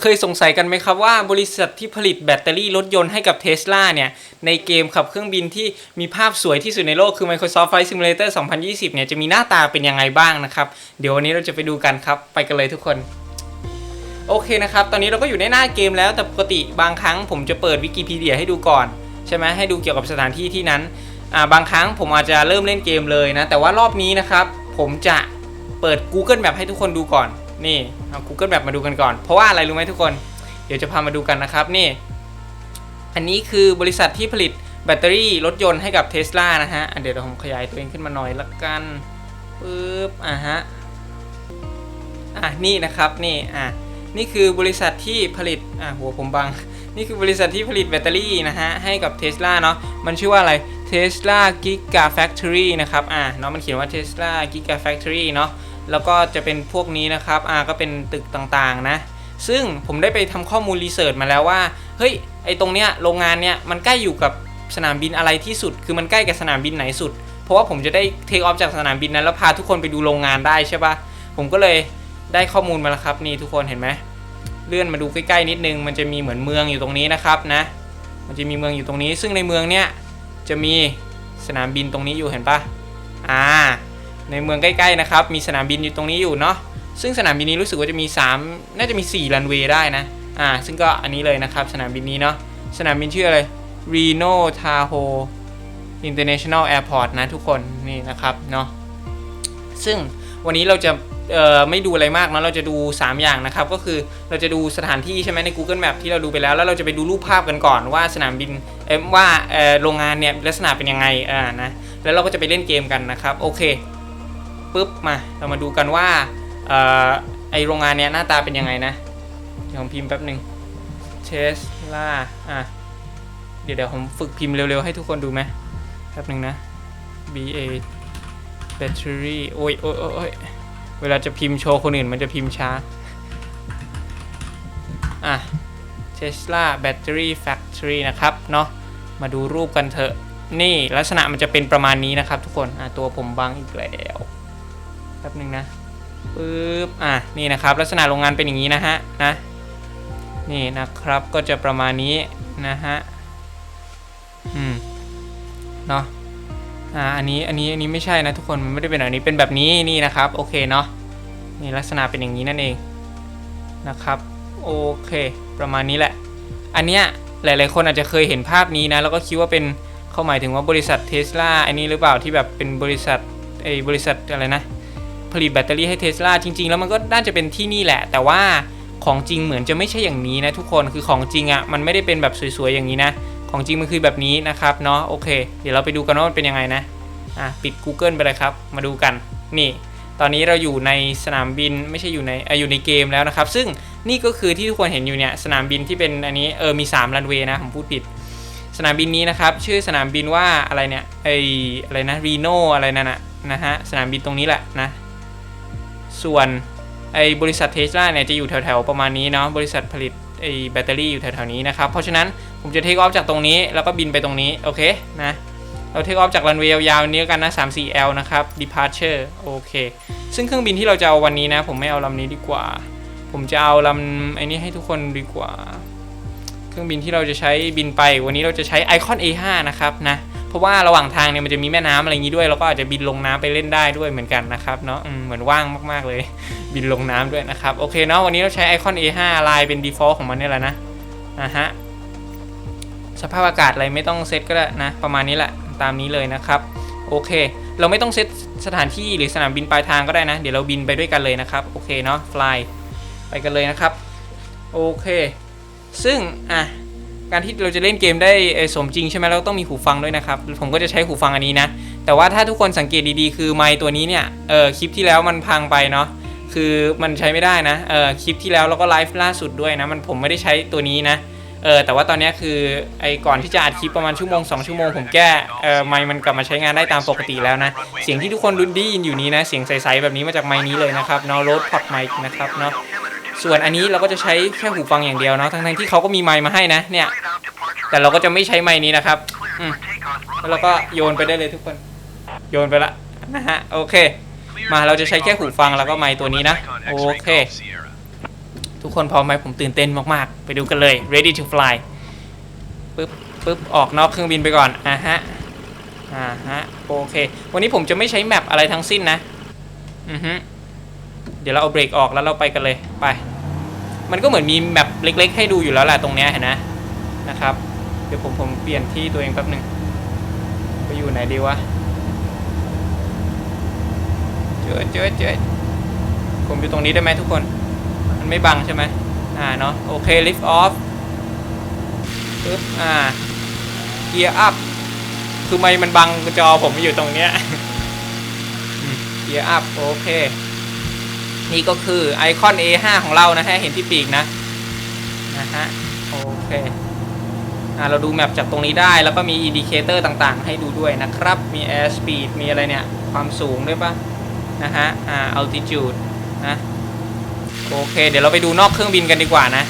เคยสงสัยกันไหมครับว่าบริษัทที่ผลิตแบตเตอรี่รถยนต์ให้กับ Tesla เนี่ยในเกมขับเครื่องบินที่มีภาพสวยที่สุดในโลกคือ Microsoft Flight Simulator 2020 เนี่ยจะมีหน้าตาเป็นยังไงบ้างนะครับ เดี๋ยววันนี้เราจะไปดูกันครับ ไปกันเลยทุกคน โอเคนะครับ ตอนนี้เราก็อยู่ในหน้าเกมแล้วแต่ปกติบางครั้งผมจะเปิดวิกิพีเดียให้ดูก่อน ใช่ไหมให้ดูเกี่ยวกับสถานที่ที่นั้นบางครั้งผมอาจจะเริ่มเล่นเกมเลยนะแต่ว่ารอบนี้นะครับผมจะเปิด Google Map ให้ทุกคนดูก่อน นี่เอา Google Map มาดูกันก่อน เพราะว่าอะไรรู้ไหมทุกคน เดี๋ยวจะพามาดูกันนะครับนี่ อันนี้คือบริษัทที่ผลิตแบตเตอรี่รถยนต์ให้กับ Tesla นะฮะเดี๋ยวผมขยายตัวเองขึ้นมาหน่อยละกันปึ๊บอะฮะอะนี่นะครับนี่อะนี่คือบริษัทที่ผลิตอะหัวผมบัง นี่คือบริษัทที่ผลิตแบตเตอรี่นะฮะให้กับ Tesla เนาะมันชื่อว่าอะไร Tesla Gigafactory นะครับอะเนาะมันเขียนว่า Tesla Gigafactory เนาะ แล้วก็จะเป็นพวกนี้นะครับอะก็เป็นตึกต่างๆนะ ซึ่งผมได้ไปทำข้อมูลรีเสิร์ชมาแล้วว่า เฮ้ย ไอตรงเนี้ยโรงงานเนี้ยมันใกล้อยู่กับสนามบินอะไรที่สุด คือมันใกล้กับสนามบินไหนสุด เพราะว่าผมจะได้เทคออฟจากสนามบินนั้นแล้วพาทุกคนไปดูโรงงานได้ใช่ปะผมก็เลยได้ข้อมูลมาแล้วครับนี่ทุกคนเห็นไหมเลื่อนมาดูใกล้ๆนิดนึง มันจะมีเหมือนเมืองอยู่ตรงนี้นะครับนะ มันจะมีเมืองอยู่ตรงนี้ ซึ่งในเมืองเนี้ยจะมีสนามบินตรงนี้อยู่เห็นปะอ่า ในเมืองใกล้ๆนะครับ มีสนามบินอยู่ตรงนี้อยู่เนาะซึ่งสนามบินนี้รู้สึกว่าจะมี 3 น่าจะมี4รันเวย์ได้นะอ่าซึ่งก็อันนี้เลยนะครับ สนามบินนี้เนาะสนามบินชื่ออะไร Reno Tahoe International Airport นะทุกคนนี่นะครับเนาะซึ่งวันนี้เราจะเอ่อไม่ดูอะไรมากเนาะเราจะดู 3 อย่างนะครับ ก็คือเราจะดูสถานที่ใช่ไหมใน Google Map ที่เราดูไปแล้ว แล้วเราจะไปดูรูปภาพกันก่อนว่าสนามบินเอ้ว่าเอ่อโรงงานเนี่ยลักษณะเป็นยังไงอ่านะแล้วเราก็จะไปเล่นเกมกันนะครับ โอเค ปุ๊บมาเรามาดูกันว่าออไอโรงงานเนี้ยหน้าตาเป็นยังไงนะเดี๋ยวผมพิมพ์แป๊บหนึ่งเทสลาอะเดี๋ยวเดี๋ยวผมฝึกพิมพ์เร็วๆ ให้ทุกคนดูไหมแป๊บหนึ่งนะ B A battery โอ้ยโอ้ยโอ้ยโอ้ยเวลาจะพิมพ์โชว์คนอื่นมันจะพิมพ์ช้า อะ Tesla Battery Factory นะครับ เนาะมาดูรูปกันเถอะ นี่ลักษณะมันจะเป็นประมาณนี้นะครับทุกคน อะ ตัวผมบังอีกแล้ว แป๊บหนึ่งนะปึ๊บอะนี่นะครับ ลักษณะโรงงานเป็นอย่างนี้นะฮะนะนี่นะครับก็จะประมาณนี้นะฮะอืมเนาะอ่าอันนี้อันนี้อันนี้ไม่ใช่นะทุกคนมันไม่ได้เป็นแบบนี้เป็นแบบนี้นี่นะครับโอเคเนาะนี่ลักษณะเป็นอย่างนี้นั่นเองนะครับโอเคประมาณนี้แหละ อันเนี้ยหลาย ๆ คนอาจจะเคยเห็นภาพนี้นะแล้วก็คิดว่าเป็นเขาหมายถึงว่าบริษัทเทสลาอันนี้หรือเปล่าที่แบบเป็นบริษัทไอ้บริษัทอะไรนะ ผลิตแบตเตอรี่ให้เทสลาจริง ๆ แล้วมันก็น่าจะเป็นที่นี่แหละ แต่ว่าของจริงเหมือนจะไม่ใช่อย่างนี้นะทุกคนคือของจริงอะ่ะมันไม่ได้เป็นแบบสวยๆอย่างนี้นะ ของจริงมันคือแบบนี้นะครับเนาะโอเค เดี๋ยวเราไปดูกันว่ามันเป็นยังไงนะอะปิด Google ไปเลยครับ มาดูกันนี่ตอนนี้เราอยู่ในสนามบินไม่ใช่อยู่ในออยู่ในเกมแล้วนะครับ ซึ่งนี่ก็คือที่ทุกคนเห็นอยู่เนี่ยสนามบินที่เป็นอันนี้เออมี3รันเวย์นะผมพูดผิด สนามบินนี้นะครับชื่อสนามบินว่าอะไรเนี่ยไออะไรนะรีโนอะไรนั่นนะนะฮะสนามบินตรงนี้แหละนะ ส่วนไอ้บริษัทเทสลาเนี่ยจะอยู่แถวๆประมาณนี้เนาะบริษัทผลิตไอ้แบตเตอรี่อยู่แถวๆนี้นะครับ เพราะฉะนั้นผมจะเทคออฟจากตรงนี้แล้วก็บินไปตรงนี้โอเคนะเราเทคออฟจากรันเวย์ยาวๆนี้กันนะ 34L นะครับ departure โอเค ซึ่งเครื่องบินที่เราจะเอาวันนี้นะ ผมไม่เอาลำนี้ดีกว่า ผมจะเอาลำไอ้นี้ให้ทุกคนดีกว่า เครื่องบินที่เราจะใช้บินไป วันนี้เราจะใช้ Icon A5 นะครับนะ เพราะว่าระหว่างทางเนี่ยมันจะมีแม่น้ำอะไรอย่างนี้ด้วยเราก็อาจจะบินลงน้ำไปเล่นได้ด้วยเหมือนกันนะครับเนาะเหมือนว่างมากๆเลย บินลงน้ำด้วยนะครับโอเคเนาะวันนี้เราใช้ Icon A5 ลายเป็น default ของมันนี่แหละนะนะฮะสภาพอากาศอะไรไม่ต้องเซตก็ได้นะประมาณนี้แหละตามนี้เลยนะครับโอเค เราไม่ต้องเซตสถานที่หรือสนามบินปลายทางก็ได้นะ เดี๋ยวเราบินไปด้วยกันเลยนะครับโอเคเนาะ fly ไปกันเลยนะครับโอเค ซึ่งอะ การที่เราจะเล่นเกมได้สมจริงใช่ไหมเราต้องมีหูฟังด้วยนะครับ ผมก็จะใช้หูฟังอันนี้นะ แต่ว่าถ้าทุกคนสังเกตดีๆ คือไมค์ตัวนี้เนี่ยเออคลิปที่แล้วมันพังไปเนาะคือมันใช้ไม่ได้นะเออคลิปที่แล้วเราก็ไลฟ์ล่าสุดด้วยนะมันผมไม่ได้ใช้ตัวนี้นะเออแต่ว่าตอนนี้คือไอ้ก่อนที่จะอัดคลิปประมาณชั่วโมง2ชั่วโมงผมแก้เออไมค์มันกลับมาใช้งานได้ตามปกติแล้วนะเสียงที่ทุกคนได้ยินอยู่นี้นะเสียงใสๆแบบนี้มาจากไมค์นี้เลยนะครับเนาะ Rode Pod Mic นะครับเนาะ ส่วนอันนี้เราก็จะใช้แค่หูฟังอย่างเดียวเนาะทั้งๆที่เขาก็มีไมค์มาให้นะเนี่ย แต่เราก็จะไม่ใช้ไมค์นี้นะครับอืมแล้วเราก็โยนไปได้เลยทุกคน โยนไปละนะฮะโอเค มาเราจะใช้แค่หูฟังแล้วก็ไมค์ตัวนี้นะโอเค ทุกคนพร้อมไหมผมตื่นเต้นมากๆ ไปดูกันเลย ready to fly ปึ๊บปึ๊บออกนอกเครื่องบินไปก่อนอะฮะอ่าฮะโอเค วันนี้ผมจะไม่ใช้แมปอะไรทั้งสิ้นนะ อือฮึเดี๋ยวเราเอาเบรกออกแล้วเราไปกันเลยไป มันก็เหมือนมีแมปเล็ก ๆ ให้ดูอยู่แล้วแหละตรงเนี้ยเห็นนะนะครับ เดี๋ยวผมผมเปลี่ยนที่ตัวเองแป๊บหนึ่งไปอยู่ไหนดีวะเจอเจอเจอผมอยู่ตรงนี้ได้ไหมทุกคน มันไม่บังใช่ไหมอ่าเนาะโอเค lift off ปึ๊บอ่า gear up คือไม่มันบังจอผมอยู่ตรงเนี้ยอืม gear up โอเค นี่ก็คือไอคอน A5 ของเรานะฮะ เห็นที่ปีกนะนะฮะโอเคอ่าเราดูแมปจากตรงนี้ได้แล้วก็มีอินดิเคเตอร์ต่างๆ ให้ดูด้วยนะครับ มี air speed มีอะไรเนี่ย ความสูงด้วยปะนะฮะอ่า altitude นะโอเค เดี๋ยวเราไปดูนอกเครื่องบินกันดีกว่านะ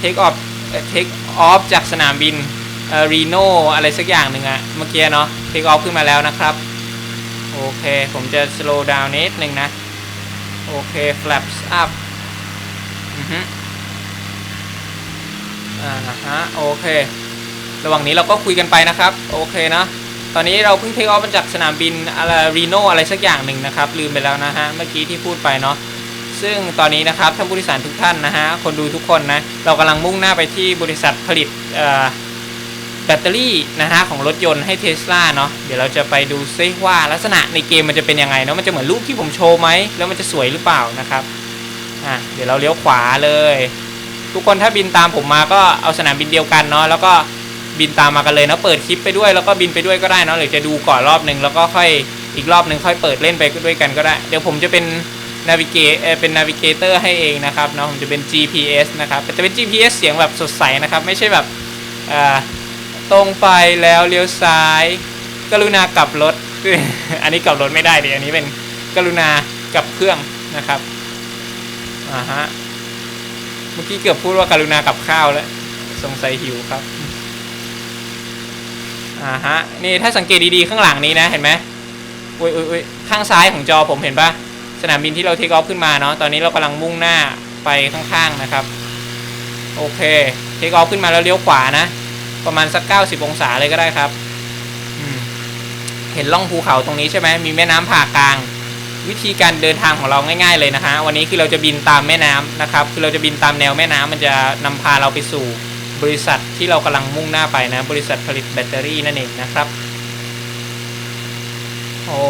take off เอ่อ take off จากสนามบินเอ่อ Reno อะไรสักอย่างหนึ่งอะเมื่อกี้เนาะ take off ขึ้นมาแล้วนะครับ โอเค ผมจะ slow down นิดหนึ่งนะ โอเค flaps up อือฮึอ่าฮะโอเค ระหว่างนี้เราก็คุยกันไปนะครับ โอเคนะ ตอนนี้เราเพิ่งเทคออฟมาจากสนามบินอะไรรีโนอะไรสักอย่างหนึ่งนะครับ ลืมไปแล้วนะฮะ เมื่อกี้ที่พูดไปเนาะซึ่งตอนนี้นะครับท่านผู้โดยสารทุกท่านนะฮะ คนดูทุกคนนะ เรากำลังมุ่งหน้าไปที่บริษัทผลิตเอ่อ แบตเตอรี่นะฮะของรถยนต์ให้เทสลาเนาะเดี๋ยวเราจะไปดูซิว่าลักษณะในเกมมันจะเป็นยังไงเนาะมันจะเหมือนรูปที่ผมโชว์ไหมแล้วมันจะสวยหรือเปล่านะครับอะเดี๋ยวเราเลี้ยวขวาเลย ทุกคนถ้าบินตามผมมาก็เอาสนามบินเดียวกันเนาะแล้วก็บินตามมากันเลยเนาะเปิดคลิปไปด้วยแล้วก็บินไปด้วยก็ได้เนาะหรือจะดูก่อนรอบหนึ่งแล้วก็ค่อยอีกรอบหนึ่งค่อยเปิดเล่นไปด้วยกันก็ได้ เดี๋ยวผมจะเป็นนาวิเกเอเป็นนาวิเกเตอร์ให้เองนะครับเนาะผมจะเป็น GPS นะครับแต่จะเป็น GPS เสียงแบบสดใสนะครับ ไม่ใช่แบบอ่า ตรงไปแล้วเลี้ยวซ้าย กรุณากลับรถ อันนี้กลับรถไม่ได้ดิอันนี้เป็นกรุณากลับเครื่องนะครับอ่าฮะเมื่อกี้เกือบพูดว่ากรุณากลับข้าวแล้วสงสัยหิวครับอ่าฮะนี่ถ้าสังเกตดีๆข้างหลังนี้นะเห็นไหมอุ้ยอุ้ยอุ้ยข้างซ้ายของจอผมเห็นปะสนามบินที่เราเทคออฟขึ้นมาเนาะตอนนี้เรากำลังมุ่งหน้าไปข้างๆนะครับ โอเคเทคออฟขึ้นมาแล้วเลี้ยวขวานะ ประมาณสัก 90 องศาเลยก็ได้ครับ เห็นล่องภูเขาตรงนี้ใช่ไหมมีแม่น้ำผ่ากลาง วิธีการเดินทางของเราง่าย ๆ เลยนะฮะวันนี้คือเราจะบินตามแม่น้ำนะครับ คือเราจะบินตามแนวแม่น้ำมันจะนำพาเราไปสู่บริษัทที่เรากำลังมุ่งหน้าไปนะ บริษัทผลิตแบตเตอรี่นั่นเองนะครับ โอ้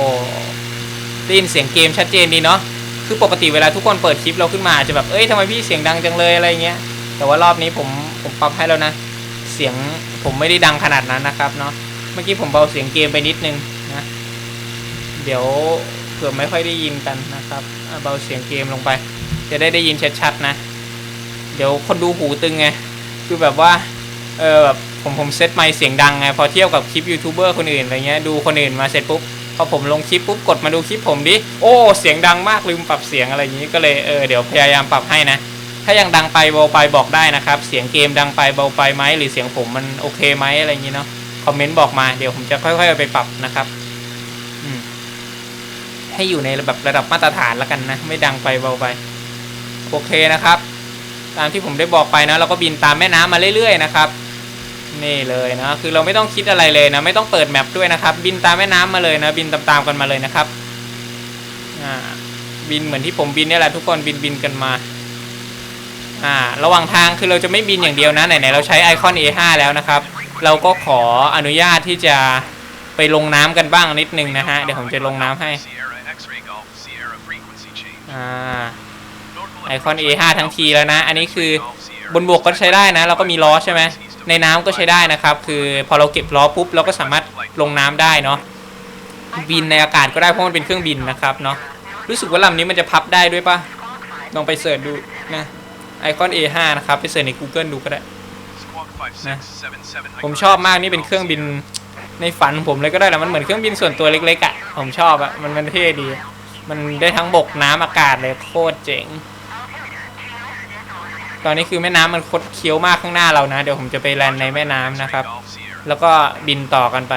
ได้ยินเสียงเกมชัดเจนดีเนาะ คือปกติเวลาทุกคนเปิดคลิปเราขึ้นมาอาจจะแบบ เอ้ยทำไมพี่เสียงดังจังเลยอะไรเงี้ย แต่ว่ารอบนี้ผมผมปรับให้แล้วนะ สียงผมไม่ได้ดังขนาดนั้นนะครับเนาะเมื่อกี้ผมเบาเสียงเกมไปนิดนึงนะเดี๋ยวเผื่อไม่ค่อยได้ยินกันนะครับเบาเสียงเกมลงไป จะได้ได้ยินชัดๆนะ เดี๋ยวคนดูหูตึงไงคือแบบว่าเออแบบผมผมเซตไมค์เสียงดังไงพอเทียบกับคลิปยูทูบเบอร์คนอื่นอะไรเงี้ยดูคนอื่นมาเสร็จปุ๊บพอผมลงคลิปปุ๊บกดมาดูคลิปผมดิโอ้เสียงดังมากลืมปรับเสียงอะไรอย่างนี้ก็เลยเออเดี๋ยวพยายามปรับให้นะ ถ้ายังดังไปเบาไปบอกได้นะครับ เสียงเกมดังไปเบาไปไหมหรือเสียงผมมันโอเคไหมอะไรอย่างนี้เนาะคอมเมนต์บอกมาเดี๋ยวผมจะค่อยๆเอาไปปรับนะครับให้อยู่ในแบบระดับมาตรฐานแล้วกันนะ ไม่ดังไปเบาไป โอเคนะครับ ตามที่ผมได้บอกไปนะ เราก็บินตามแม่น้ำมาเรื่อยๆนะครับนี่เลยนะ คือเราไม่ต้องคิดอะไรเลยนะ ไม่ต้องเปิดแมปด้วยนะครับ บินตามแม่น้ำมาเลยนะ บินตามๆกันมาเลยนะครับบินเหมือนที่ผมบินเนี่ยแหละทุกคนบินบินกันมา อ่าระหว่างทางคือเราจะไม่บินอย่างเดียวนะไหนๆเราใช้ไอคอน A5 แล้วนะครับ เราก็ขออนุญาตที่จะไปลงน้ำกันบ้างนิดนึงนะฮะ เดี๋ยวผมจะลงน้ำให้อ่าไอคอน A5 ทั้งทีแล้วนะ อันนี้คือบนบกก็ใช้ได้นะ เราก็มีล้อใช่ไหมในน้ำก็ใช้ได้นะครับ คือพอเราเก็บล้อปุ๊บเราก็สามารถลงน้ำได้เนาะบินในอากาศก็ได้เพราะมันเป็นเครื่องบินนะครับเนาะรู้สึกว่าลำนี้มันจะพับได้ด้วยปะลองไปเสิร์ชดูนะ ไอคอน A5 นะครับ ไปเสิร์ชใน Google ดูก็ได้ Squawk 5677ผมชอบมากนี่เป็นเครื่องบินในฝันของผมเลยก็ได้แหละมันเหมือนเครื่องบินส่วนตัวเล็กๆอะ่ะ ผมชอบอะ่ะ มันมันเท่ดี มันได้ทั้งบกน้ำอากาศเลยโคตรเจ๋ง ตอนนี้คือแม่น้ำมันคดเคี้ยวมากข้างหน้าเรานะ เดี๋ยวผมจะไปแลนด์ในแม่น้ำนะครับ Golf Sierra แล้วก็บินต่อกันไป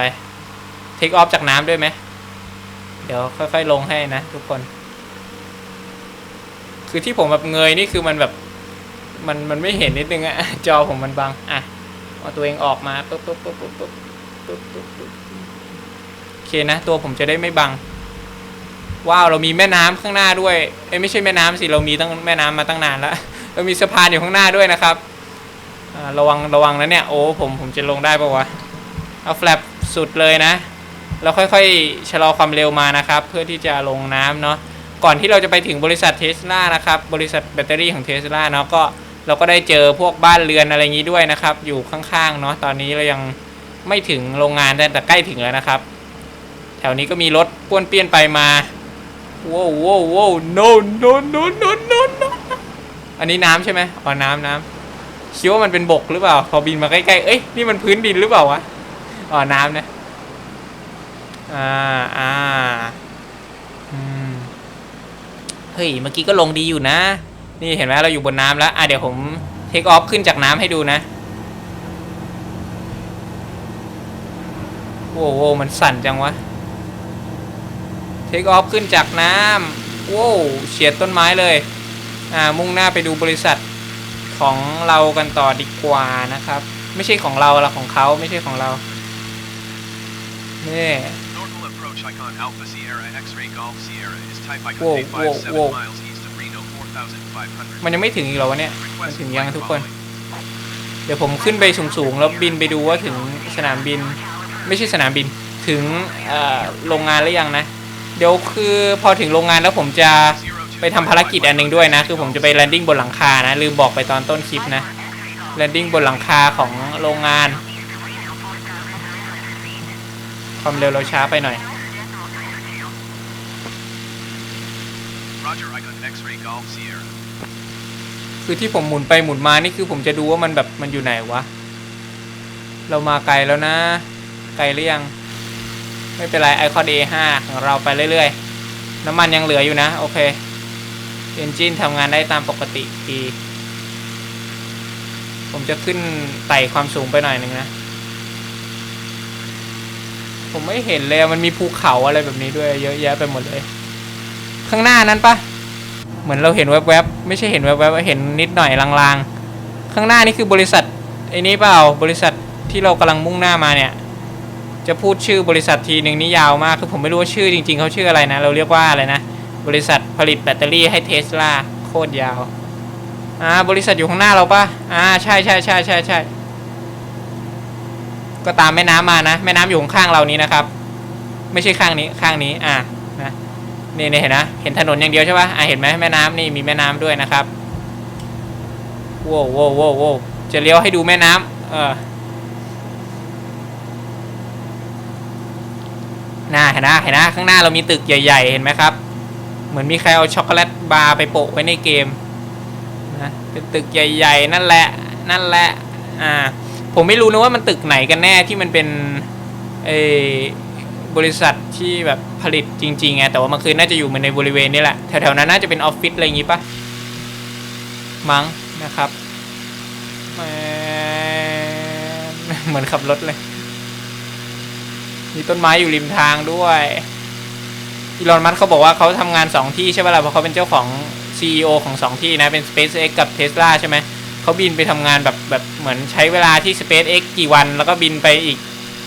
เทคออฟจากน้ำด้วยไหม เดี๋ยวค่อยๆลงให้นะทุกคน คือที่ผมแบบเงยนี่คือมันแบบ มันมันไม่เห็นนิดนึงอะจอผมมันบังอะเอาตัวเองออกมาปุ๊บปุ๊บปุ๊บปุ๊บปุ๊บปุ๊บปุ๊บปุ๊บโอเคนะ ตัวผมจะได้ไม่บัง ว้าวเรามีแม่น้ำข้างหน้าด้วยเอ้ไม่ใช่แม่น้ำสิเรามีตั้งแม่น้ำมาตั้งนานแล้วเรามีสะพานอยู่ข้างหน้าด้วยนะครับระวังระวังนะเนี่ยโอ้ผมผมจะลงได้ปะวะเอาแฟลปสุดเลยนะแล้วค่อยๆชะลอความเร็วมานะครับ เพื่อที่จะลงน้ำเนาะก่อนที่เราจะไปถึงบริษัทเทสลานะครับ บริษัทแบตเตอรี่ของเทสลาเนาะก็ เราก็ได้เจอพวกบ้านเรือนอะไรอย่างนี้ด้วยนะครับ อยู่ข้างๆเนาะตอนนี้เรายังไม่ถึงโรงงานแต่ใกล้ถึงแล้วนะครับ แถวนี้ก็มีรถป้วนเปี้ยนไปมาว้าวว้าวว้าว no no no no no no อันนี้น้ำใช่ไหมอ๋อน้ำน้ำคิดว่ามันเป็นบกหรือเปล่า พอบินมาใกล้ๆเอ้ยนี่มันพื้นดินหรือเปล่าวะอ๋อน้ำนะอ่าอ่าอืมเฮ้ยเมื่อกี้ก็ลงดีอยู่นะ นี่เห็นไหมเราอยู่บนน้ำแล้ว อะเดี๋ยวผมเทคออฟขึ้นจากน้ำให้ดูนะโว้วโว้วมันสั่นจังวะ เทคออฟขึ้นจากน้ำโว้วเฉียดต้นไม้เลย อ่า มุ่งหน้าไปดูบริษัทของเรากันต่อดีกว่านะครับ ไม่ใช่ของเราละของเขาไม่ใช่ของเรานี่ Normal approach icon Alpha Sierra X-ray มันยังไม่ถึงอีกเหรอวะเนี่ย มันถึงยังทุกคน เดี๋ยวผมขึ้นไปสูงๆ แล้วบินไปดูว่าถึงสนามบิน ไม่ใช่สนามบิน ถึงโรงงานหรือยังนะ เดี๋ยวคือพอถึงโรงงานแล้วผมจะไปทำภารกิจอันหนึ่งด้วยนะ คือผมจะไปแลนดิ้งบนหลังคานะ ลืมบอกไปตอนต้นคลิปนะ แลนดิ้งบนหลังคาของโรงงาน ความเร็วเราช้าไปหน่อย Roger icon X-ray Golf Sierra. คือที่ผมหมุนไปหมุนมานี่คือผมจะดูว่ามันแบบมันอยู่ไหนวะ เรามาไกลแล้วนะ ไกลหรือยัง ไม่เป็นไรไอคอน A5 ของเราไปเรื่อยๆ น้ำมันยังเหลืออยู่นะ โอเคเอนจินทำงานได้ตามปกติดีผมจะขึ้นไต่ความสูงไปหน่อยหนึ่งนะ ผมไม่เห็นเลยมันมีภูเขาอะไรแบบนี้ด้วย เยอะแยะไปหมดเลย ข้างหน้านั้นปะ เหมือนเราเห็นแวบๆไม่ใช่เห็นแวบๆเห็นนิดหน่อยลางๆ ข้างหน้านี่คือบริษัทไอ้นี้เปล่าบริษัทที่เรากำลังมุ่งหน้ามาเนี่ย จะพูดชื่อบริษัททีหนึ่งนี่ยาวมากคือผมไม่รู้ว่าชื่อจริง ๆเขาชื่ออะไรนะ เราเรียกว่าอะไรนะ บริษัทผลิตแบตเตอรี่ให้เทสลาโคตรยาวอ่าบริษัทอยู่ข้างหน้าเราปะอ่าใช่ใช่ใช่ใช่ใช่ก็ตามแม่น้ำมานะ แม่น้ำอยู่ข้างเรานี้นะครับ ไม่ใช่ข้างนี้ข้างนี้อ่า นี่เห็นนะ เห็นถนนอย่างเดียวใช่ปะอะเห็นไหมแม่น้ำนี่มีแม่น้ำด้วยนะครับโว้วโว้วโว้วโว้จะเลี้ยวให้ดูแม่น้ำเออน่าเห็นนะเห็นนะข้างหน้าเรามีตึกใหญ่ ๆ เห็นไหมครับ เหมือนมีใครเอาช็อกโกแลตบาร์ไปโปะไว้ในเกมนะเป็นตึกใหญ่ ๆ นั่นแหละ นั่นแหละ อ่า ผมไม่รู้นะว่ามันตึกไหนกันแน่ที่มันเป็นเออบริษัท ที่แบบผลิตจริงๆไงแต่ว่ามันคือน่าจะอยู่ในบริเวณนี้แหละแถวๆนั้นน่าจะเป็นออฟฟิศอะไรอย่างงี้ปะมั้งนะครับเหมือนขับรถเลย มีต้นไม้อยู่ริมทางด้วยอีลอนมัสเขาบอกว่าเขาทำงานสองที่ใช่ปะล่ะเพราะเขาเป็นเจ้าของ CEO ของสองที่นะ เป็น SpaceX กับ Tesla ใช่ไหมเขาบินไปทำงานแบบแบบเหมือนใช้เวลาที่ SpaceX กี่วัน แล้วก็บินไปอีก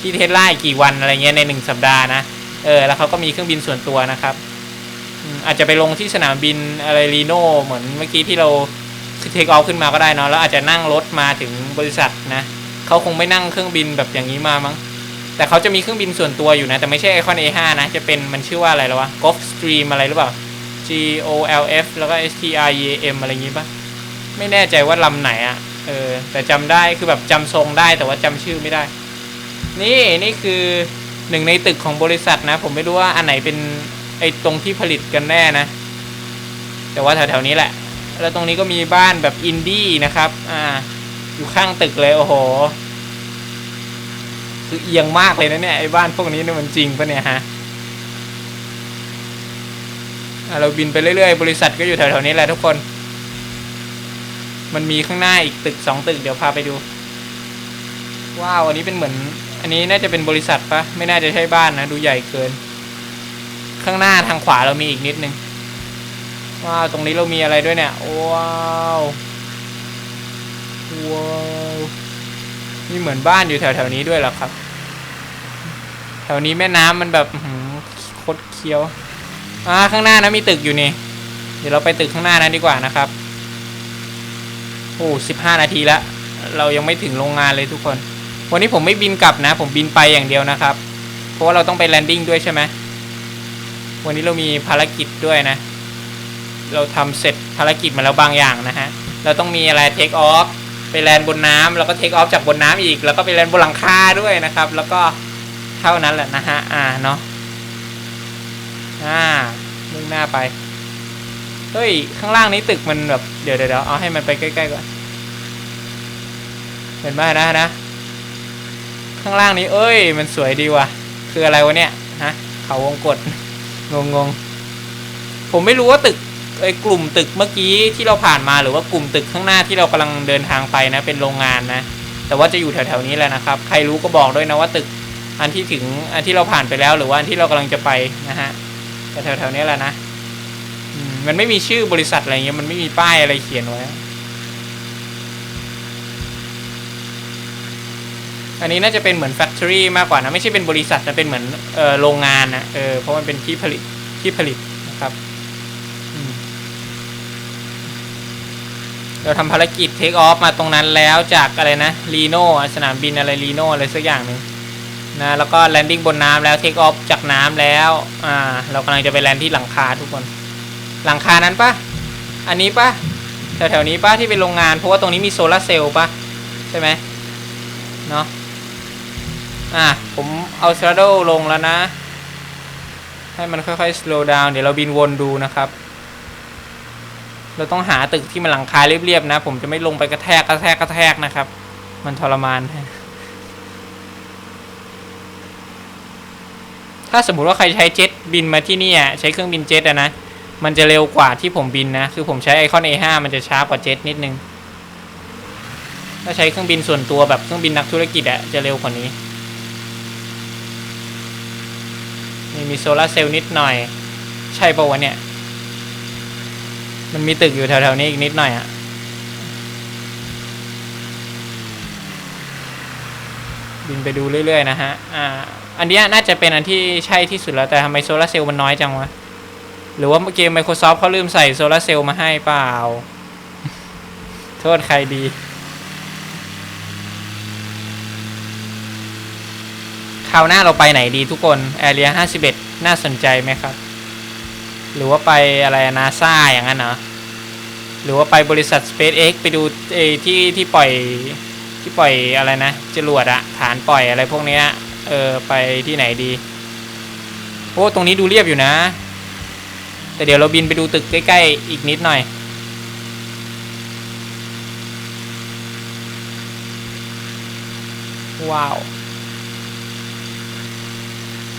ที่เทสลาอีกกี่วันอะไรเงี้ยในหนึ่งสัปดาห์นะ เออแล้วเขาก็มีเครื่องบินส่วนตัวนะครับอาจจะไปลงที่สนามบินอะไรรีโน่เหมือนเมื่อกี้ที่เราเทคออฟขึ้นมาก็ได้เนาะแล้วอาจจะนั่งรถมาถึงบริษัทนะเขาคงไม่นั่งเครื่องบินแบบอย่างนี้มามั้งแต่เขาจะมีเครื่องบินส่วนตัวอยู่นะ แต่ไม่ใช่ไอคอน A5 นะจะเป็นมันชื่อว่าอะไรแล้ววะ Gulfstream อะไรหรือเปล่า G O L F แล้วก็ S T R E A M อะไรอย่างงี้ปะไม่แน่ใจว่าลำไหนอะเออแต่จำได้คือแบบจำทรงได้แต่ว่าจำชื่อไม่ได้ นี่นี่คือ หนึ่งในตึกของบริษัทนะ ผมไม่รู้ว่าอันไหนเป็นไอ้ตรงที่ผลิตกันแน่นะ แต่ว่าแถวๆนี้แหละ แล้วตรงนี้ก็มีบ้านแบบอินดี้นะครับ อ่า อยู่ข้างตึกเลยโอ้โห คือเอียงมากเลยนะเนี่ยไอ้บ้านพวกนี้เนี่ยมันจริงปะเนี่ยฮะอะเราบินไปเรื่อยๆ บริษัทก็อยู่แถวๆนี้แหละทุกคน มันมีข้างหน้าอีกตึกสองตึกเดี๋ยวพาไปดู ว้าว อันนี้เป็นเหมือน อันนี้น่าจะเป็นบริษัทปะไม่น่าจะใช่บ้านนะ ดูใหญ่เกิน ข้างหน้าทางขวาเรามีอีกนิดนึง ว้าว ตรงนี้เรามีอะไรด้วยเนี่ย ว้าวว้าวนี่เหมือนบ้านอยู่แถวๆนี้ด้วยหรอครับ แถวนี้แม่น้ำมันแบบอื้อหือคดเคี้ยวอ่าข้างหน้านะมีตึกอยู่นี่ เดี๋ยวเราไปตึกข้างหน้านั้นดีกว่านะครับโอ้สิบห้านาทีแล้ว เรายังไม่ถึงโรงงานเลยทุกคน วันนี้ผมไม่บินกลับนะ ผมบินไปอย่างเดียวนะครับ เพราะว่าเราต้องไปแลนดิ้งด้วยใช่ไหมวันนี้เรามีภารกิจด้วยนะ เราทำเสร็จภารกิจมาแล้วบางอย่างนะฮะ เราต้องมีอะไรเทคออฟไปแลนบนน้ำแล้วก็เทคออฟจากบนน้ำอีก แล้วก็ไปแลนบนหลังคาด้วยนะครับ แล้วก็เท่านั้นแหละนะฮะ อ่าเนาะ อ่า มุ่งหน้าไป เฮ้ย ข้างล่างนี้ตึกมันแบบ เดี๋ยวเดี๋ยวเดี๋ยวเอาให้มันไปใกล้ๆก่อน เห็นไหมนะนะ ข้างล่างนี้ เอ้ย มันสวยดีว่ะ คืออะไรวะเนี่ยฮะเขาวงกดงงงผมไม่รู้ว่าตึกไอ้กลุ่มตึกเมื่อกี้ที่เราผ่านมาหรือว่ากลุ่มตึกข้างหน้าที่เรากำลังเดินทางไปนะ เป็นโรงงานนะ แต่ว่าจะอยู่แถวๆนี้แหละนะครับ ใครรู้ก็บอกด้วยนะว่าตึกอันที่ถึงอันที่เราผ่านไปแล้ว หรือว่าอันที่เรากำลังจะไปนะฮะแถวๆนี้แหละนะมันไม่มีชื่อบริษัทอะไรเงี้ยมันไม่มีป้ายอะไรเขียนไว้ อันนี้น่าจะเป็นเหมือนแฟคทอรี่มากกว่านะ ไม่ใช่เป็นบริษัทแต่เป็นเหมือนเออโรงงานนะเออเพราะมันเป็นที่ผลิตที่ผลิตนะครับเราทำภารกิจเทคออฟมาตรงนั้นแล้วจากอะไรนะลีโนสนามบินอะไรลีโนอะไรสักอย่างหนึ่งนะแล้วก็แลนดิ้งบนน้ำแล้วเทคออฟจากน้ำแล้วอ่าเรากำลังจะไปแลนด์ที่หลังคาทุกคน หลังคานั้นปะอันนี้ปะแถวๆนี้ปะที่เป็นโรงงานเพราะว่าตรงนี้มีโซลาร์เซลล์ปะใช่ไหมเนาะ อะ ผมเอาช a โด w ลงแล้วนะ ให้มันค่อยๆ slow down เดี๋ยวเราบินวนดูนะครับ เราต้องหาตึกที่มันหลังคาเรียบๆนะ ผมจะไม่ลงไปกระแทกกระแทกกระแทกนะครับ มันทรมาน ถ้าสมมุติว่าใครใช้เจ็ตบินมาที่นี่อะใช้เครื่องบินเจ็ตอะนะ มันจะเร็วกว่าที่ผมบินนะ คือผมใช้ไอคอน A5 มันจะช้ากว่าเจ็ตนิดนึง ถ้าใช้เครื่องบินส่วนตัวแบบเครื่องบินนักธุรกิจอะจะเร็วกว่านี้ นี่ มีโซลาร์เซลล์นิดหน่อย ใช่ปะวะเนี่ย มันมีตึกอยู่แถวๆนี้อีกนิดหน่อยอะบินไปดูเรื่อยๆนะฮะ อ่า อันนี้น่าจะเป็นอันที่ใช่ที่สุดแล้ว แต่ทำไมโซลาร์เซลล์มันน้อยจังวะ หรือว่าเกม Microsoft เขาลืมใส่โซลาร์เซลล์มาให้เปล่า โทษใครดี คราวหน้าเราไปไหนดีทุกคนแอเรีย51น่าสนใจไหมครับ หรือว่าไปอะไรนาซาอย่างนั้นเหรอหรือว่าไปบริษัท SpaceX ไปดูเอที่ที่ปล่อยที่ปล่อยอะไรนะจรวดอะฐานปล่อยอะไรพวกเนี้ยเออไปที่ไหนดีโอ้ตรงนี้ดูเรียบอยู่นะ แต่เดี๋ยวเราบินไปดูตึกใกล้ๆอีกนิดหน่อยว้าว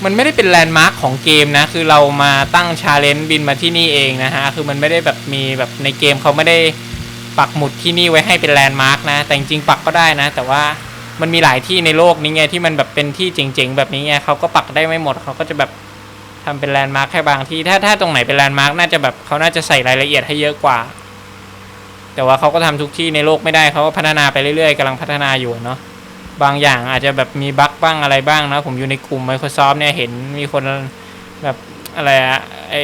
มันไม่ได้เป็นแลนด์มาร์คของเกมนะ คือเรามาตั้งชาเลนจ์บินมาที่นี่เองนะฮะ คือมันไม่ได้แบบมีแบบในเกมเขาไม่ได้ปักหมุดที่นี่ไว้ให้เป็นแลนด์มาร์คนะ แต่จริงๆปักก็ได้นะ แต่ว่ามันมีหลายที่ในโลกนี้ไงที่มันแบบเป็นที่เจ๋งๆแบบนี้ไงเขาก็ปักได้ไม่หมดเขาก็จะแบบทำเป็นแลนด์มาร์คแค่บางที่ถ้าถ้าตรงไหนเป็นแลนด์มาร์คน่าจะแบบเขาน่าจะใส่รายละเอียดให้เยอะกว่า แต่ว่าเขาก็ทำทุกที่ในโลกไม่ได้เขาก็พัฒนาไปเรื่อยๆกำลังพัฒนาอยู่เนาะ บางอย่างอาจจะแบบมีบั๊กบ้างอะไรบ้างนะ ผมอยู่ในกลุ่ม Microsoft เนี่ยเห็นมีคนแบบอะไรอะไอ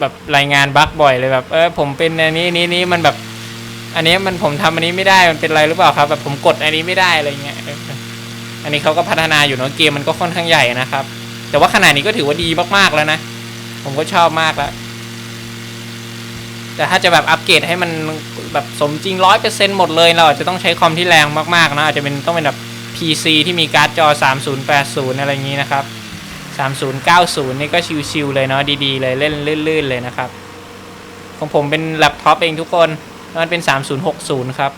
แบบรายงานบั๊กบ่อยเลยแบบเออผมเป็นอันนี้นี้นี้มันแบบ อันนี้มันผมทำอันนี้ไม่ได้มันเป็นอะไรหรือเปล่าครับ แบบผมกดอันนี้ไม่ได้อะไรเงี้ยอออันนี้เขาก็พัฒนาอยู่เนาะเกมมันก็ค่อนข้างใหญ่นะครับ แต่ว่าขนาดนี้ก็ถือว่าดีมากๆแล้วนะ ผมก็ชอบมากแล้วแต่ถ้าจะแบบอัปเกรดให้มันแบบสมจริงร้อยเปอร์เซ็นต์หมดเลยเราอาจจะต้องใช้คอมที่แรงมากๆนะอาจจะเป็นต้องเป็นแบบ PC ที่มีการ์ดจอ 3080 อะไรอย่างนี้นะครับ 3090 นี่ก็ชิวๆเลยเนาะดีๆเลยเล่นลื่นๆเลยนะครับ ของผมเป็นแล็ปท็อปเองทุกคนมันเป็น 3060 ครับ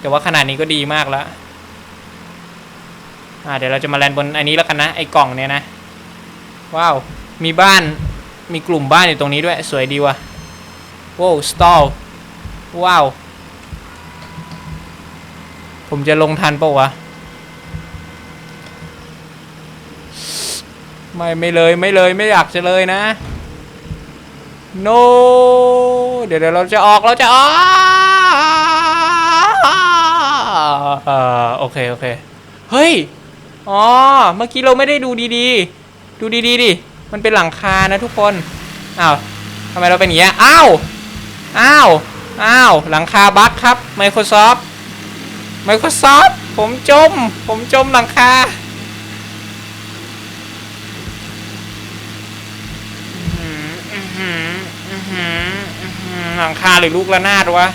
แต่ว่าขนาดนี้ก็ดีมากแล้วอ่าเดี๋ยวเราจะมาแลนบนอันนี้แล้วกันนะ ไอ้กล่องเนี่ยนะ ว้าว มีบ้านมีกลุ่มบ้านอยู่ตรงนี้ด้วย สวยดีว่ะว้าวสตอลว้าว ผมจะลงทันปะวะ ไม่ไม่เลยไม่เลยไม่อยากจะเลยนะ no เดี๋ยวเดี๋ยวเราจะออกเราจะออกโอเคโอเค เฮ้ย อ๋อ เมื่อกี้เราไม่ได้ดูดีๆ ดูดีๆดิ มันเป็นหลังคานะทุกคน อ้าวทำไมเราเป็นอย่างเงี้ยอ้าว อ้าว อ้าว หลังคาบั๊กครับ Microsoft Microsoft ผมจม ผมจมหลังคาอื้อหืออื้อหืออื้อหือหลังคาหรือลูกระนาดวะ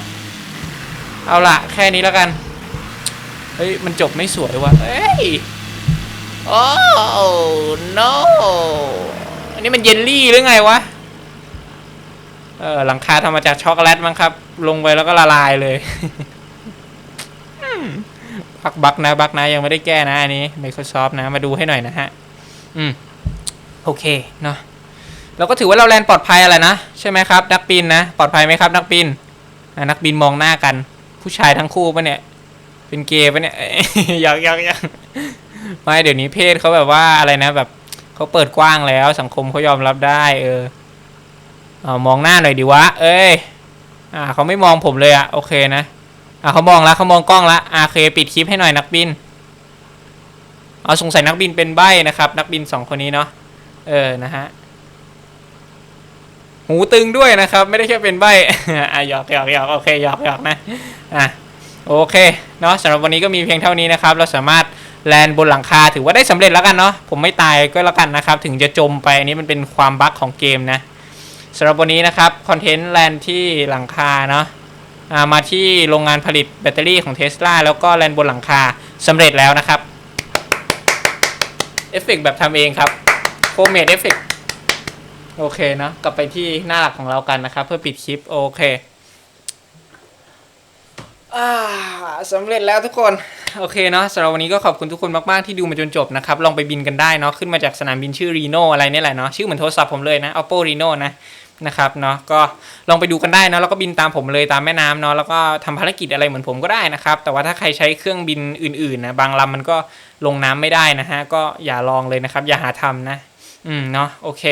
เอาละแค่นี้แล้วกัน เฮ้ย มันจบไม่สวยวะเฮ้ย โอ้ no อันนี้มันเยลลี่หรือไงวะ เออหลังคาทำมาจากช็อกโกแลตมั้งครับ ลงไปแล้วก็ละลายเลย บักบักนะบักนะยังไม่ได้แก้นะอันนี้ Microsoft นะมาดูให้หน่อยนะฮะ อืม โอเคเนาะเราก็ถือว่าเราแลนปลอดภัยอะไรนะ ใช่ไหมครับ นักบินนะ ปลอดภัยไหมครับ นักบินอะนักบินมองหน้ากัน ผู้ชายทั้งคู่ปะเนี่ย เป็นเกย์ปะเนี่ยอยากอยากอยากไม่เดี๋ยวนี้เพศเขาแบบว่าอะไรนะ แบบเขาเปิดกว้างแล้ว สังคมเขายอมรับได้ เออเอามองหน้าหน่อยดิวะ เอ้ย อ่าเขาไม่มองผมเลยอะโอเคนะ อ่าเขามองแล้วเขามองกล้องแล้วอ่าโอเคปิดคลิปให้หน่อยนักบินเอาสงสัยนักบินเป็นใบนะครับ นักบินสองคนนี้เนาะเออนะฮะหูตึงด้วยนะครับ ไม่ได้แค่เป็นใบอะหยอกหยอกหยอกโอเคหยอกหยอกนะอะโอเคเนาะสำหรับวันนี้ก็มีเพียงเท่านี้นะครับ เราสามารถแลนบนหลังคาถือว่าได้สำเร็จแล้วกันเนาะผมไม่ตายก็แล้วกันนะครับ ถึงจะจมไปอันนี้มันเป็นความบั๊กของเกมนะสำหรับวันนี้นะครับคอนเทนต์แลนที่หลังคาเนาะ มาที่โรงงานผลิตแบตเตอรี่ของเทสลาแล้วก็แลนบนหลังคาสำเร็จแล้วนะครับเอฟเฟกต์แบบทำเองครับโฟมเมดเอฟเฟกโอเคเนอะกลับไปที่หน้าหลักของเรากันนะครับ เพื่อปิดคลิปโอเคอสำเร็จแล้วทุกคน โอเคเนาะสำหรับวันนี้ก็ขอบคุณทุกคนมาก ๆ ที่ดูมาจนจบนะครับ ลองไปบินกันได้เนาะขึ้นมาจากสนามบินชื่อรีโนอะไรเนี่ยแหละเนาะชื่อเหมือนโทรศัพท์ผมเลยนะ oppo reno นะ นะครับเนาะก็ลองไปดูกันได้นะแล้วก็บินตามผมเลยตามแม่น้ำเนาะแล้วก็ทำภารกิจอะไรเหมือนผมก็ได้นะครับ แต่ว่าถ้าใครใช้เครื่องบินอื่นๆนะบางลำมันก็ลงน้ำไม่ได้นะฮะก็อย่าลองเลยนะครับอย่าหาทำนะ อืมเนาะโอเค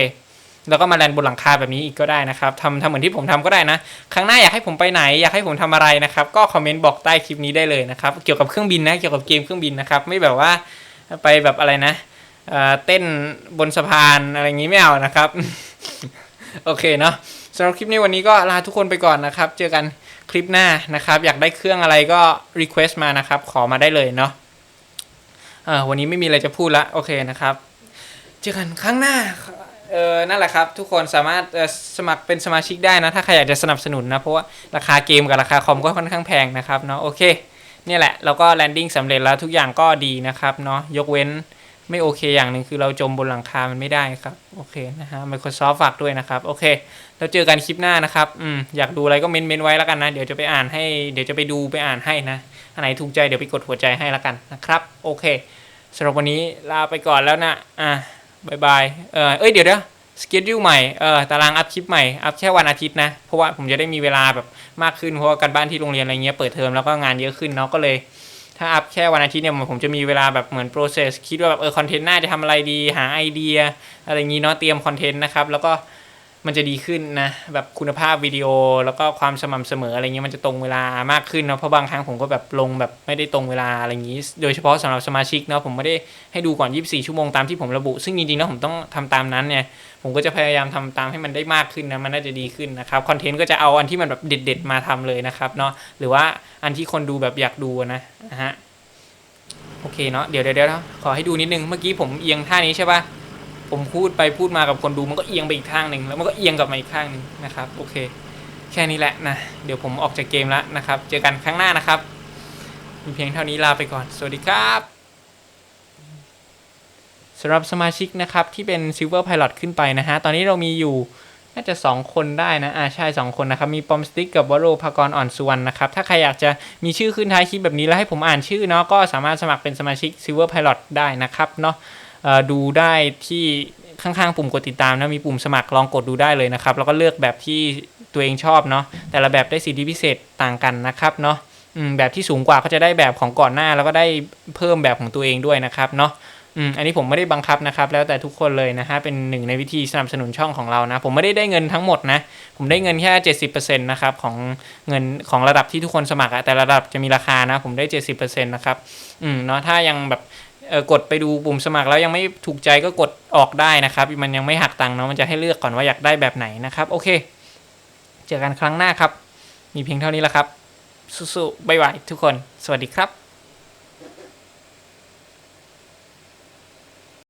แล้วก็มาแลนบนหลังคาแบบนี้อีกก็ได้นะครับทำทำเหมือนที่ผมทำก็ได้นะ ครั้งหน้าอยากให้ผมไปไหนอยากให้ผมทำอะไรนะครับ ก็คอมเมนต์บอกใต้คลิปนี้ได้เลยนะครับเกี่ยวกับเครื่องบินนะเกี่ยวกับเกมเครื่องบินนะครับไม่แบบว่าไปแบบอะไรนะเออเต้นบนสะพานอะไรอย่างนี้ไม่เอานะครับ โอเคเนาะสำหรับคลิปนี้วันนี้ก็ลาทุกคนไปก่อนนะครับ เจอกันคลิปหน้านะครับ อยากได้เครื่องอะไรก็รีเควสต์มานะครับ ขอมาได้เลยเนาะเออวันนี้ไม่มีอะไรจะพูดละโอเคนะครับ เจอกันครั้งหน้าเออนั่นแหละครับ ทุกคนสามารถสมัครเป็นสมาชิกได้นะ ถ้าใครอยากจะสนับสนุนนะ เพราะว่าราคาเกมกับราคาคอมก็ค่อนข้างแพงนะครับเนาะโอเค เนี่ยแหละเราก็แลนดิ้งสำเร็จแล้วทุกอย่างก็ดีนะครับเนาะยกเว้น ไม่โอเคอย่างหนึ่งคือเราจมบนหลังคา มันไม่ได้ครับ โอเคนะฮะ Microsoft ฝากด้วยนะครับ โอเค แล้วเจอกันคลิปหน้านะครับ อืม อยากดูอะไรก็เมนเมนไว้แล้วกันนะ เดี๋ยวจะไปอ่านให้ เดี๋ยวจะไปดูไปอ่านให้นะ อันไหนถูกใจเดี๋ยวไปกดหัวใจให้แล้วกันนะครับ โอเคสำหรับวันนี้ลาไปก่อนแล้วนะ อะบายบาย เออเอ้ย เดี๋ยวเดี๋ยวสเกจดิวใหม่ เออ ตารางอัพคลิปใหม่ อัพแค่วันอาทิตย์นะ เพราะว่าผมจะได้มีเวลาแบบมากขึ้น เพราะว่าการบ้านที่โรงเรียนอะไรเงี้ยเปิดเทอมแล้วก็งานเยอะขึ้นเนาะ ก็เลย ถ้าอัพแค่วันอาทิตย์เนี่ยผมจะมีเวลาแบบเหมือน process คิดว่าแบบเออคอนเทนต์หน้าจะทำอะไรดีหาไอเดีย อะไรอย่างงี้เนาะเตรียมคอนเทนต์นะครับแล้วก็ มันจะดีขึ้นนะ แบบคุณภาพวิดีโอแล้วก็ความสม่ำเสมออะไรเงี้ยมันจะตรงเวลามากขึ้นเนาะเพราะบางครั้งผมก็แบบลงแบบไม่ได้ตรงเวลาอะไรอย่างงี้ โดยเฉพาะสำหรับสมาชิกเนาะผมไม่ได้ให้ดูก่อน 24 ชั่วโมงตามที่ผมระบุ ซึ่งจริงๆแล้วผมต้องทำตามนั้นเนี่ยผมก็จะพยายามทำตามให้มันได้มากขึ้นนะมันน่าจะดีขึ้นนะครับคอนเทนต์ก็จะเอาอันที่มันแบบเด็ด ๆ มาทำเลยนะครับเนาะหรือว่าอันที่คนดูแบบอยากดูนะนะฮะโอเคเนาะเดี๋ยวเดี๋ยวเดี๋ยวขอให้ดูนิดนึงเมื่อกี้ผมเอียงท่านี้ใช่ปะ ผมพูดไปพูดมากับคนดูมันก็เอียงไปอีกข้างหนึ่งแล้วมันก็เอียงกลับมาอีกข้างหนึ่งนะครับโอเค แค่นี้แหละนะ เดี๋ยวผมออกจากเกมแล้วนะครับ เจอกันครั้งหน้านะครับมีเพียงเท่านี้ลาไปก่อน สวัสดีครับสำหรับสมาชิกนะครับ ที่เป็น Silver Pilot ขึ้นไปนะฮะ ตอนนี้เรามีอยู่น่าจะ 2 คนได้นะ อ่าใช่ 2 คนนะครับ มีปอมสติ๊กกับวโรภากรอ่อนสุวรรณนะครับ ถ้าใครอยากจะมีชื่อขึ้นท้ายคลิปแบบนี้แล้วให้ผมอ่านชื่อเนาะก็สามารถสมัครเป็นสมาชิก Silver Pilot ได้นะครับเนาะ ดูได้ที่ข้างๆปุ่มกดติดตามนะมีปุ่มสมัครลองกดดูได้เลยนะครับ แล้วก็เลือกแบบที่ตัวเองชอบเนาะแต่ละแบบได้สิทธิพิเศษต่างกันนะครับเนาะแบบที่สูงกว่าก็จะได้แบบของก่อนหน้า แล้วก็ได้เพิ่มแบบของตัวเองด้วยนะครับเนาะอันนี้ผมไม่ได้บังคับนะครับ แล้วแต่ทุกคนเลยนะฮะเป็นหนึ่งในวิธีสนับสนุนช่องของเรานะ ผมไม่ได้ได้เงินทั้งหมดนะ ผมได้เงินแค่เจ็ดสิบเปอร์เซ็นต์นะครับของเงินของระดับที่ทุกคนสมัครอะแต่ระดับจะมีราคานะ ผมได้เจ็ดสิบเปอร์เซ็นต์นะครับอืมเนาะถ้ายังแบบ กดไปดูปุ่มสมัครแล้วยังไม่ถูกใจก็กดออกได้นะครับ มันยังไม่หักตังค์เนาะมันจะให้เลือกก่อนว่าอยากได้แบบไหนนะครับ โอเค เจอกันครั้งหน้าครับ มีเพียงเท่านี้แหละครับสู้ๆบ๊ายบายทุกคน สวัสดีครับ